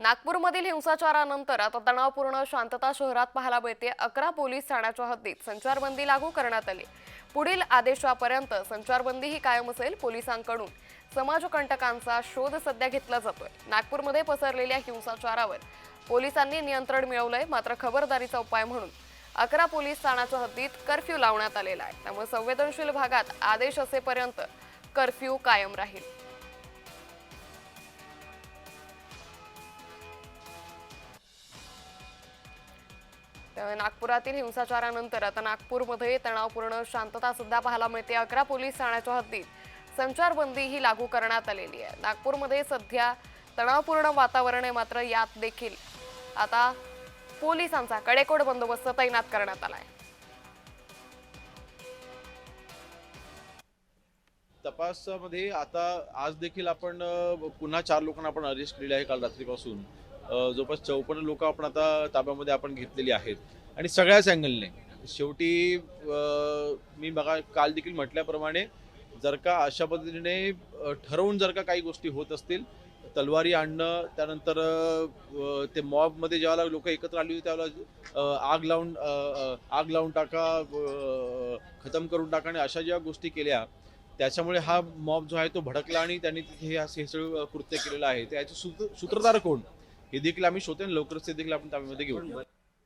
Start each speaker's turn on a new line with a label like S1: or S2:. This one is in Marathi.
S1: नागपूरमधील हिंसाचारानंतर आता तणावपूर्ण शांतता शहरात पाहायला मिळते. अकरा पोलीस ठाण्याच्या हद्दीत संचारबंदी लागू करण्यात आली. पुढील आदेशापर्यंत संचारबंदी ही कायम असेल पोलिसांकडून. समाजकंटकांचा शोध सध्या घेतला जातोय. नागपूरमध्ये पसरलेल्या हिंसाचारावर पोलिसांनी नियंत्रण मिळवलंय मात्र खबरदारीचा उपाय म्हणून. अकरा पोलीस ठाण्याच्या हद्दीत कर्फ्यू लावण्यात आलेला आहे. त्यामुळे संवेदनशील भागात आदेश असेपर्यंत कर्फ्यू कायम राहील. त्यामुळे नागपुरातील हिंसाचारानंतर आता नागपूरमध्ये तणावपूर्ण शांतता सुद्धा पाहायला मिळते. अकरा पोलीस ठाण्याच्या हद्दीत संचारबंदी ही लागू करण्यात आलेली आहे. नागपूरमध्ये सध्या तणावपूर्ण वातावरण आहे मात्र यात देखील आता पोलिसांचा कडेकोट बंदोबस्त तैनात करण्यात आलाय.
S2: तपासामध्ये आता आज देखील आपण पुन्हा चार लोकांना आपण अरेस्ट केलेले आहे काल रात्रीपासून. जवळपास चौपन्न लोक आपण आता ताब्यामध्ये आपण घेतलेली आहेत. आणि सगळ्याच अँगलने. शेवटी मी बघा काल देखील म्हटल्याप्रमाणे जर का अशा पद्धतीने ठरवून जर का काही गोष्टी होत असतील तलवारी आणणं त्यानंतर ते मॉबमध्ये ज्यावेळेला लोक एकत्र आली होती त्यावेळेला आग लावून आग लावून टाका खतम करून टाका आणि अशा ज्या गोष्टी केल्या त्याच्यामुळे हा मॉब जो आहे तो भडकला आणि त्यांनी तिथे हे असं हे सगळं कृत्य केलेलं आहे. त्याचे सूत्र सूत्रधार कोण? हे देखील आम्ही शोधतो आणि लवकरच ते देखील आपण ताब्यामध्ये घेऊ.